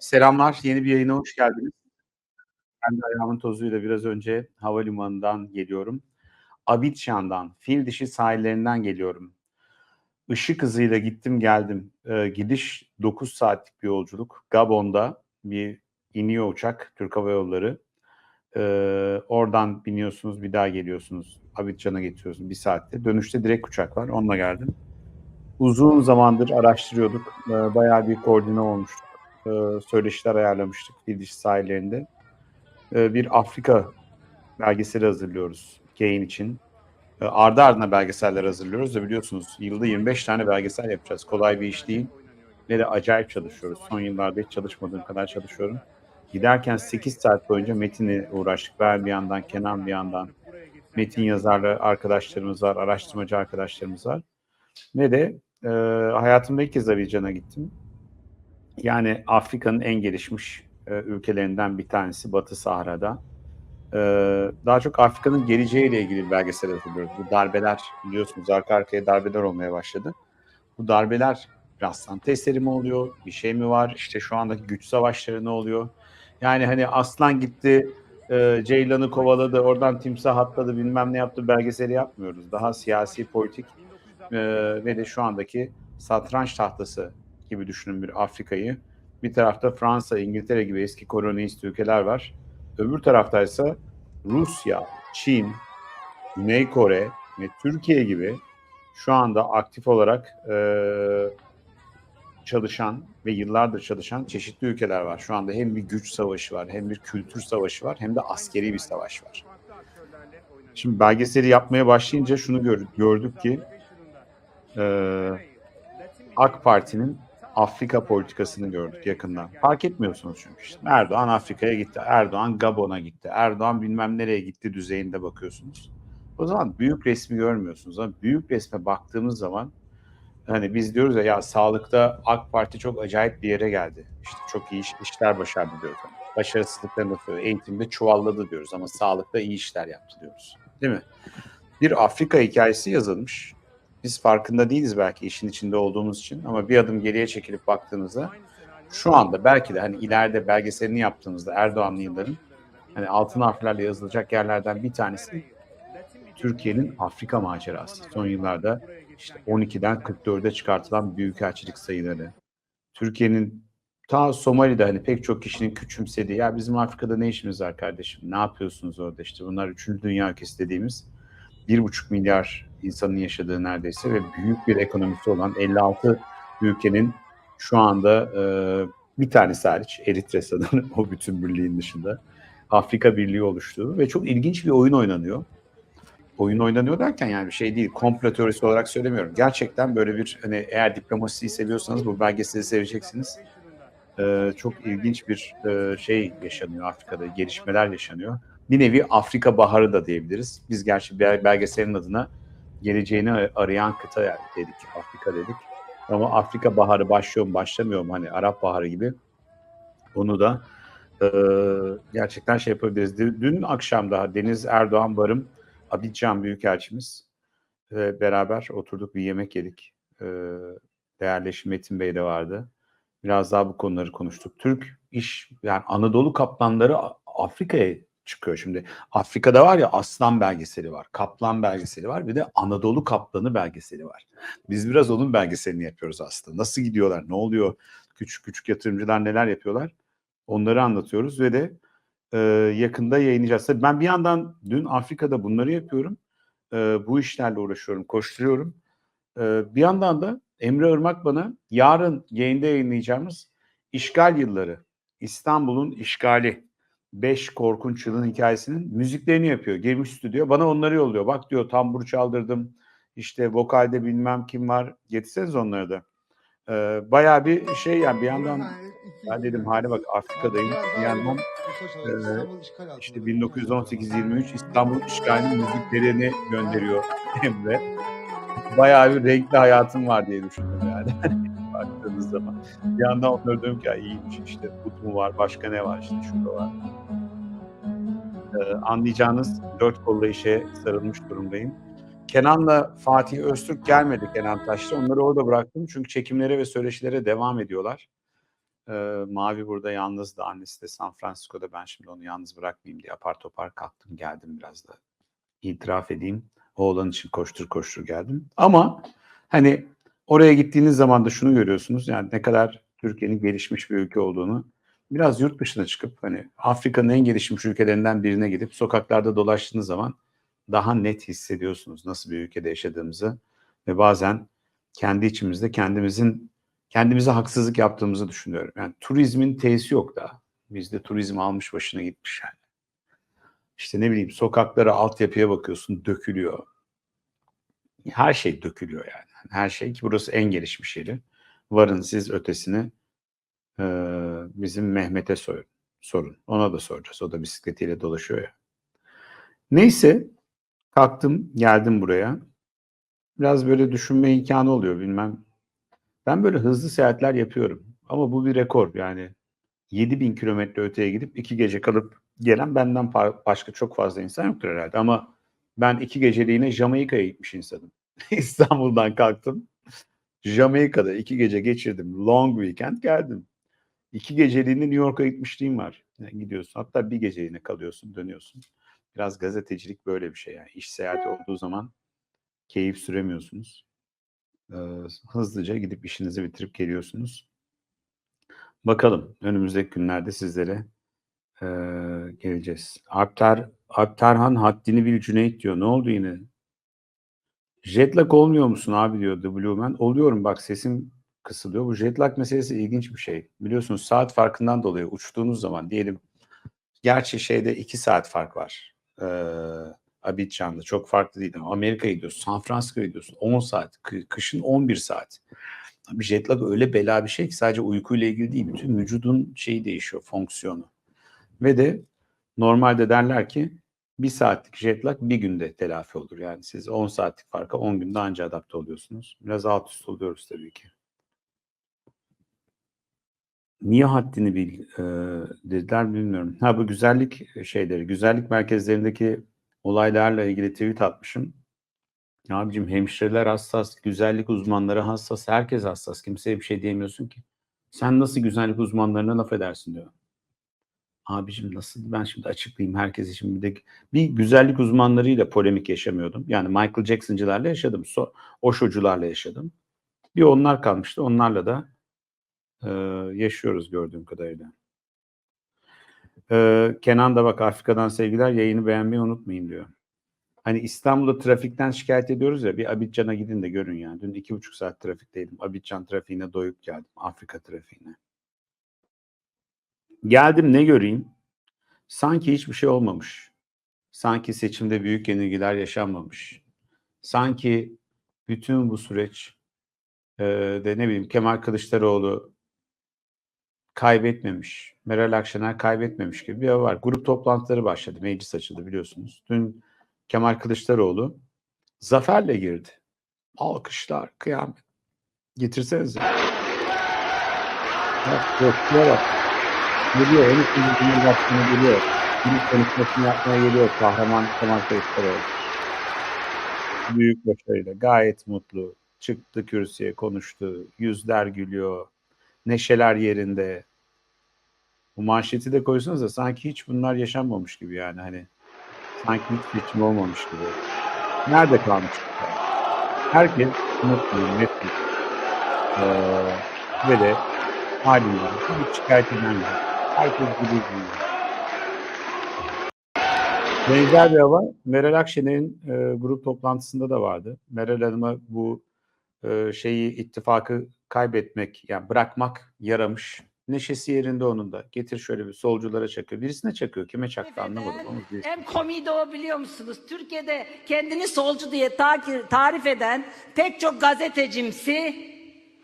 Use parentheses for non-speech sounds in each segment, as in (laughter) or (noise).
Selamlar, yeni bir yayına hoş geldiniz. Ben de ayağımın tozuyla biraz önce havalimanından geliyorum. Abidjan'dan, fil dişi sahillerinden geliyorum. Işık hızıyla gittim geldim. Eee, gidiş 9 saatlik bir yolculuk. Gabon'da bir iniyor uçak, Türk Hava Yolları. Eee, oradan biniyorsunuz, bir daha geliyorsunuz. Abidjan'a getiriyorsunuz 1 saatte. Dönüşte direkt uçak var, onunla geldim. Uzun zamandır araştırıyorduk. Eee, bayağı bir koordine olmuştuk. Eee, söyleşiler ayarlamıştık fil dişi sahillerinde. Eee, bir Afrika belgeseli hazırlıyoruz yayın için. Eee, ardı ardına belgeseller hazırlıyoruz da biliyorsunuz yılda 25 tane belgesel yapacağız. Kolay bir iş değil ve de acayip çalışıyoruz. Son yıllarda hiç çalışmadığım kadar çalışıyorum. Giderken 8 saat boyunca metinle uğraştık. Ben bir yandan, Kenan bir yandan. Metin yazarlı arkadaşlarımız var, araştırmacı arkadaşlarımız var. Ve de eee, hayatımda ilk kez Abidjan'a gittim. Yani Afrika'nın en gelişmiş eee, ülkelerinden bir tanesi Batı Sahra'da. Eee, daha çok Afrika'nın geleceğiyle ilgili bir belgesel hazırlıyoruz. Bu darbeler biliyorsunuz arka arkaya darbeler olmaya başladı. Bu darbeler rastlantı eseri mi oluyor? Bir şey mi var? İşte şu andaki güç savaşları ne oluyor? Yani hani aslan gitti, eee, ceylanı kovaladı, oradan timsah atladı, bilmem ne yaptı belgeseli yapmıyoruz. Daha siyasi, politik eee, ve de şu andaki satranç tahtası gibi düşünün bir Afrika'yı. Bir tarafta Fransa, İngiltere gibi eski kolonist ülkeler var. Öbür taraftaysa Rusya, Çin, Güney Kore ve Türkiye gibi şu anda aktif olarak eee, çalışan ve yıllardır çalışan çeşitli ülkeler var. Şu anda hem bir güç savaşı var, hem bir kültür savaşı var, hem de askeri bir savaş var. Şimdi belgeseli yapmaya başlayınca şunu gör- gördük ki eee, AK Parti'nin Afrika politikasını gördük yakından. Fark etmiyorsunuz çünkü işte. Erdoğan Afrika'ya gitti, Erdoğan Gabon'a gitti, Erdoğan bilmem nereye gitti düzeyinde bakıyorsunuz. O zaman büyük resmi görmüyorsunuz. Ama büyük resme baktığımız zaman hani biz diyoruz ya, ya sağlıkta AK Parti çok acayip bir yere geldi. İşte çok iyi iş- işler başardı diyoruz. Hani başarısızlıklarını söylüyor. Eğitimde çuvalladı diyoruz ama sağlıkta iyi işler yaptı diyoruz. Değil mi? Bir Afrika hikayesi yazılmış. Biz farkında değiliz belki işin içinde olduğumuz için ama bir adım geriye çekilip baktığımızda şu anda belki de hani ileride belgeselini yaptığımızda Erdoğan'lı yılların hani altın harflerle yazılacak yerlerden bir tanesi Türkiye'nin Afrika macerası. Son yıllarda işte 12'den 44'e çıkartılan büyükelçilik sayıları. Türkiye'nin ta Somali'de hani pek çok kişinin küçümsediği ya bizim Afrika'da ne işimiz var kardeşim ne yapıyorsunuz orada işte bunlar 3. dünya ülkesi dediğimiz 1,5 milyar insanın yaşadığı neredeyse ve büyük bir ekonomisi olan 56 ülkenin şu anda e, bir tanesi hariç Eritre sanırım (laughs) o bütün birliğin dışında Afrika Birliği oluştuğu ve çok ilginç bir oyun oynanıyor. Oyun oynanıyor derken yani bir şey değil komplo teorisi olarak söylemiyorum. Gerçekten böyle bir hani eğer diplomasiyi seviyorsanız bu belgeseli seveceksiniz. Ee, çok ilginç bir e, şey yaşanıyor Afrika'da, gelişmeler yaşanıyor. Bir nevi Afrika Baharı da diyebiliriz. Biz gerçi bel- belgeselin adına geleceğini arayan kıta dedik, Afrika dedik. Ama Afrika Baharı başlıyor mu başlamıyor mu hani Arap Baharı gibi onu da e, gerçekten şey yapabiliriz. Dün akşam daha Deniz Erdoğan Barım, Abidjan Büyükelçimiz ve beraber oturduk bir yemek yedik. E, değerli Metin Bey de vardı. Biraz daha bu konuları konuştuk. Türk iş yani Anadolu kaplanları Afrika'ya çıkıyor şimdi. Afrika'da var ya aslan belgeseli var, kaplan belgeseli var bir de Anadolu kaplanı belgeseli var. Biz biraz onun belgeselini yapıyoruz aslında. Nasıl gidiyorlar, ne oluyor, küçük küçük yatırımcılar neler yapıyorlar onları anlatıyoruz ve de e, yakında yayınlayacağız. Tabii ben bir yandan dün Afrika'da bunları yapıyorum. E, bu işlerle uğraşıyorum, koşturuyorum. E, bir yandan da Emre Irmak bana yarın yayında yayınlayacağımız işgal yılları, İstanbul'un işgali, 5 korkunç yılın hikayesinin müziklerini yapıyor. Girmiş stüdyo bana onları yolluyor. Bak diyor tambur çaldırdım, işte vokalde bilmem kim var. Getirseniz onları da. Ee, bayağı bir şey yani bir yandan ben dedim hale bak Afrika'dayım. Bir yandan e, işte 1918-23 İstanbul işgalinin müziklerini gönderiyor (laughs) Emre. Bayağı bir renkli hayatım var diye düşündüm yani. (laughs) Baktığınız zaman. Bir yandan onları diyorum ki ya iyiymiş işte but mu var başka ne var işte şurada var. Ee, anlayacağınız dört kolla işe sarılmış durumdayım. Kenan'la Fatih Öztürk gelmedi Kenan Taş'ta. Onları orada bıraktım çünkü çekimlere ve söyleşilere devam ediyorlar. Eee, Mavi burada yalnızdı. Annesi de San Francisco'da. Ben şimdi onu yalnız bırakmayayım diye apar topar kalktım geldim biraz da. İtiraf edeyim. Oğlan için koştur koştur geldim. Ama hani oraya gittiğiniz zaman da şunu görüyorsunuz. Yani ne kadar Türkiye'nin gelişmiş bir ülke olduğunu. Biraz yurt dışına çıkıp hani Afrika'nın en gelişmiş ülkelerinden birine gidip sokaklarda dolaştığınız zaman daha net hissediyorsunuz nasıl bir ülkede yaşadığımızı ve bazen kendi içimizde kendimizin kendimize haksızlık yaptığımızı düşünüyorum. Yani turizmin tesisi yok da. Bizde turizm almış başına gitmiş yani. İşte ne bileyim sokaklara, altyapıya bakıyorsun dökülüyor. Her şey dökülüyor yani. Her şey ki burası en gelişmiş yeri. Varın siz ötesini bizim Mehmet'e sorun. sorun. Ona da soracağız. O da bisikletiyle dolaşıyor ya. Neyse kalktım geldim buraya. Biraz böyle düşünme imkanı oluyor bilmem. Ben böyle hızlı seyahatler yapıyorum. Ama bu bir rekor yani. 7000 kilometre öteye gidip iki gece kalıp gelen benden başka çok fazla insan yoktur herhalde. Ama ben iki geceliğine Jamaika'ya gitmiş insanım. (laughs) İstanbul'dan kalktım. Jamaika'da iki gece geçirdim. Long weekend geldim. İki geceliğine New York'a gitmişliğim var. Yani gidiyorsun hatta bir geceliğine kalıyorsun dönüyorsun. Biraz gazetecilik böyle bir şey yani. İş seyahati olduğu zaman keyif süremiyorsunuz. Ee, hızlıca gidip işinizi bitirip geliyorsunuz. Bakalım önümüzdeki günlerde sizlere ee, geleceğiz. Alpter, Alpterhan haddini bil Cüneyt diyor. Ne oldu yine? Jetlag olmuyor musun abi diyor The Blue Man. Oluyorum bak sesim kısılıyor. Bu jetlag meselesi ilginç bir şey. Biliyorsunuz saat farkından dolayı uçtuğunuz zaman diyelim gerçi şeyde iki saat fark var. Ee, Abidjan'da çok farklı değil ama Amerika'ya gidiyorsun, San Francisco'ya gidiyorsun 10 saat, kı- kışın 11 saat. Abi jet lag öyle bela bir şey ki sadece uykuyla ilgili değil, bütün vücudun şeyi değişiyor, fonksiyonu. Ve de normalde derler ki bir saatlik jet lag bir günde telafi olur. Yani siz 10 saatlik farka 10 günde anca adapte oluyorsunuz. Biraz alt üst oluyoruz tabii ki. Niye haddini bil e, dediler bilmiyorum. Ha bu güzellik şeyleri, güzellik merkezlerindeki olaylarla ilgili tweet atmışım. Abicim hemşireler hassas, güzellik uzmanları hassas, herkes hassas. Kimseye bir şey diyemiyorsun ki. Sen nasıl güzellik uzmanlarına laf edersin diyor. Abicim nasıl ben şimdi açıklayayım herkes için bir de bir güzellik uzmanlarıyla polemik yaşamıyordum. Yani Michael Jackson'cılarla yaşadım. So, Osho'cularla yaşadım. Bir onlar kalmıştı. Onlarla da yaşıyoruz gördüğüm kadarıyla. Kenan da bak Afrika'dan sevgiler yayını beğenmeyi unutmayın diyor. Hani İstanbul'da trafikten şikayet ediyoruz ya bir Abidjan'a gidin de görün yani. Dün iki buçuk saat trafikteydim. Abidjan trafiğine doyup geldim. Afrika trafiğine. Geldim ne göreyim? Sanki hiçbir şey olmamış. Sanki seçimde büyük yenilgiler yaşanmamış. Sanki bütün bu süreç e, de ne bileyim Kemal Kılıçdaroğlu kaybetmemiş. Meral Akşener kaybetmemiş gibi bir hava var. Grup toplantıları başladı. Meclis açıldı biliyorsunuz. Dün Kemal Kılıçdaroğlu zaferle girdi. Alkışlar, kıyamet. Getirsenize. Bak, yok, bak. Geliyor, 12. Cumhurbaşkanı geliyor. İlk konuşmasını yapmaya geliyor kahraman Kemal Kılıçdaroğlu. Büyük başarıyla, gayet mutlu. Çıktı kürsüye, konuştu. Yüzler gülüyor. Neşeler yerinde. Bu manşeti de koysanız da sanki hiç bunlar yaşanmamış gibi yani hani. Sanki hiç seçim olmamış gibi. Nerede kalmış? Herkes mutlu, mesut. Ee, ve de halinden hiç şikayet yok. Herkes gibi gülüyor. Benzer bir hava Meral Akşener'in e, grup toplantısında da vardı. Meral Hanım'a bu e, şeyi ittifakı kaybetmek yani bırakmak yaramış. Neşesi yerinde onun da. Getir şöyle bir solculara çakıyor. Birisine çakıyor. Kime çaktı anlamadım ama birisi- En komiği de o biliyor musunuz? Türkiye'de kendini solcu diye ta- tarif eden pek çok gazetecimsi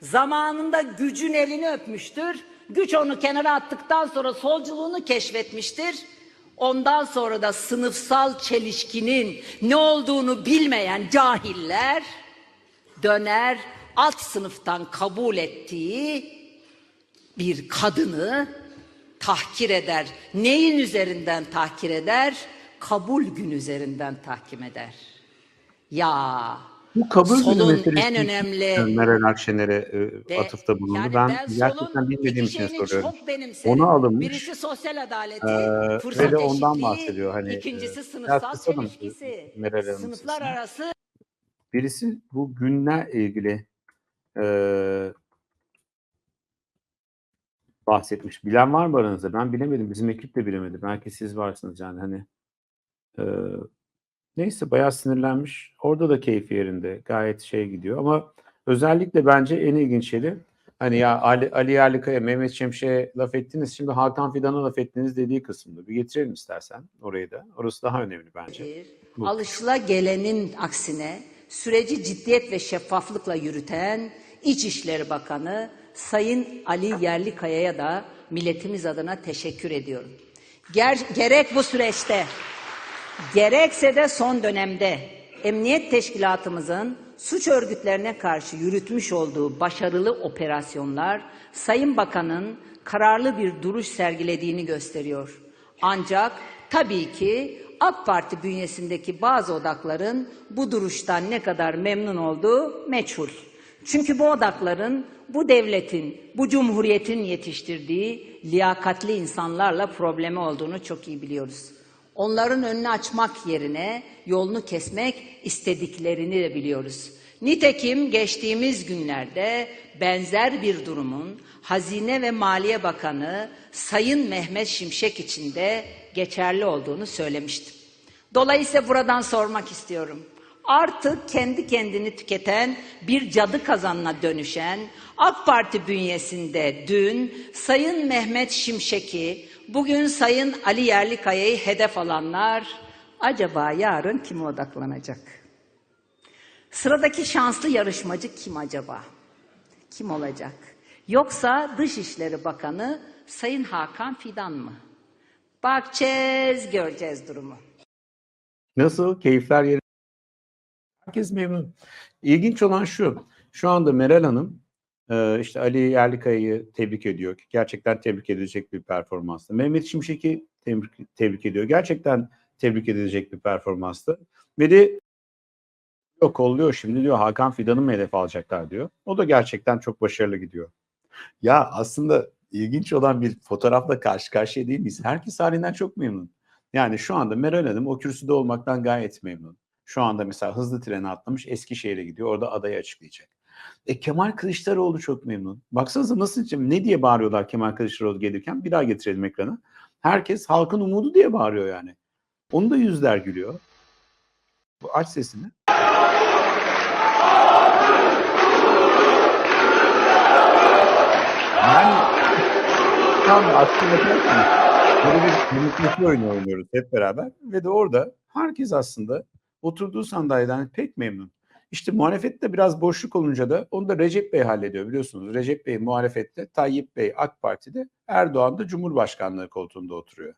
zamanında gücün elini öpmüştür. Güç onu kenara attıktan sonra solculuğunu keşfetmiştir. Ondan sonra da sınıfsal çelişkinin ne olduğunu bilmeyen cahiller döner alt sınıftan kabul ettiği bir kadını tahkir eder. Neyin üzerinden tahkir eder? Kabul gün üzerinden tahkim eder. Ya Bu kabul günü solun meselesi en önemli Meral Akşener'e e, atıfta bulundu. yani ben, ben gerçekten bilmediğim için şeyini soruyorum. Onu alınmış. Birisi sosyal adaleti, Ee, fırsat ve de ondan bahsediyor. Hani, ikincisi e, sınıfsal biraz kısalım çelişkisi, sınıflar arası Birisi bu günler ilgili eee bahsetmiş. Bilen var mı aranızda? Ben bilemedim. Bizim ekip de bilemedi. Belki siz varsınız yani hani. Eee, neyse bayağı sinirlenmiş. Orada da keyfi yerinde. Gayet şey gidiyor ama özellikle bence en ilginç şeyi hani ya Ali, Ali Yerlikaya, Mehmet Şemşe'ye laf ettiniz. Şimdi Hakan Fidan'a laf ettiniz dediği kısımda. Bir getirelim istersen orayı da. Orası daha önemli bence. Bu. alışıla gelenin aksine süreci ciddiyet ve şeffaflıkla yürüten İçişleri Bakanı Sayın Ali Yerlikaya'ya da milletimiz adına teşekkür ediyorum. Ger- gerek bu süreçte gerekse de son dönemde emniyet teşkilatımızın suç örgütlerine karşı yürütmüş olduğu başarılı operasyonlar Sayın Bakan'ın kararlı bir duruş sergilediğini gösteriyor. Ancak tabii ki AK Parti bünyesindeki bazı odakların bu duruştan ne kadar memnun olduğu meçhul. Çünkü bu odakların bu devletin, bu cumhuriyetin yetiştirdiği liyakatli insanlarla problemi olduğunu çok iyi biliyoruz. Onların önünü açmak yerine yolunu kesmek istediklerini de biliyoruz. Nitekim geçtiğimiz günlerde benzer bir durumun Hazine ve Maliye Bakanı Sayın Mehmet Şimşek için de geçerli olduğunu söylemiştim. Dolayısıyla buradan sormak istiyorum. Artık kendi kendini tüketen bir cadı kazanına dönüşen AK Parti bünyesinde dün Sayın Mehmet Şimşek'i, bugün Sayın Ali Yerlikaya'yı hedef alanlar acaba yarın kime odaklanacak? Sıradaki şanslı yarışmacı kim acaba? Kim olacak? Yoksa Dışişleri Bakanı Sayın Hakan Fidan mı? Bakacağız, göreceğiz durumu. Nasıl? Keyifler yerinde. Herkes memnun. İlginç olan şu. Şu anda Meral Hanım e, işte Ali Yerlikaya'yı tebrik ediyor. Gerçekten tebrik edilecek bir performanstı. Mehmet Şimşek'i tebrik, tebrik ediyor. Gerçekten tebrik edilecek bir performanstı. Ve de yok kolluyor şimdi diyor Hakan Fidan'ı mı hedef alacaklar diyor. O da gerçekten çok başarılı gidiyor. Ya aslında ilginç olan bir fotoğrafla karşı karşıya değil miyiz? Herkes halinden çok memnun. Yani şu anda Meral Hanım o kürsüde olmaktan gayet memnun. Şu anda mesela hızlı trene atlamış Eskişehir'e gidiyor. Orada adayı açıklayacak. E Kemal Kılıçdaroğlu çok memnun. Baksanıza nasıl ne diye bağırıyorlar Kemal Kılıçdaroğlu gelirken. Bir daha getirelim ekrana. Herkes halkın umudu diye bağırıyor yani. Onu da yüzler gülüyor. Bu aç sesini. Yani (laughs) tam aslında böyle bir demokrasi oyunu oynuyoruz hep beraber ve de orada herkes aslında oturduğu sandalyeden pek memnun. İşte muhalefette biraz boşluk olunca da onu da Recep Bey hallediyor biliyorsunuz. Recep Bey muhalefette, Tayyip Bey AK Parti'de, Erdoğan da Cumhurbaşkanlığı koltuğunda oturuyor.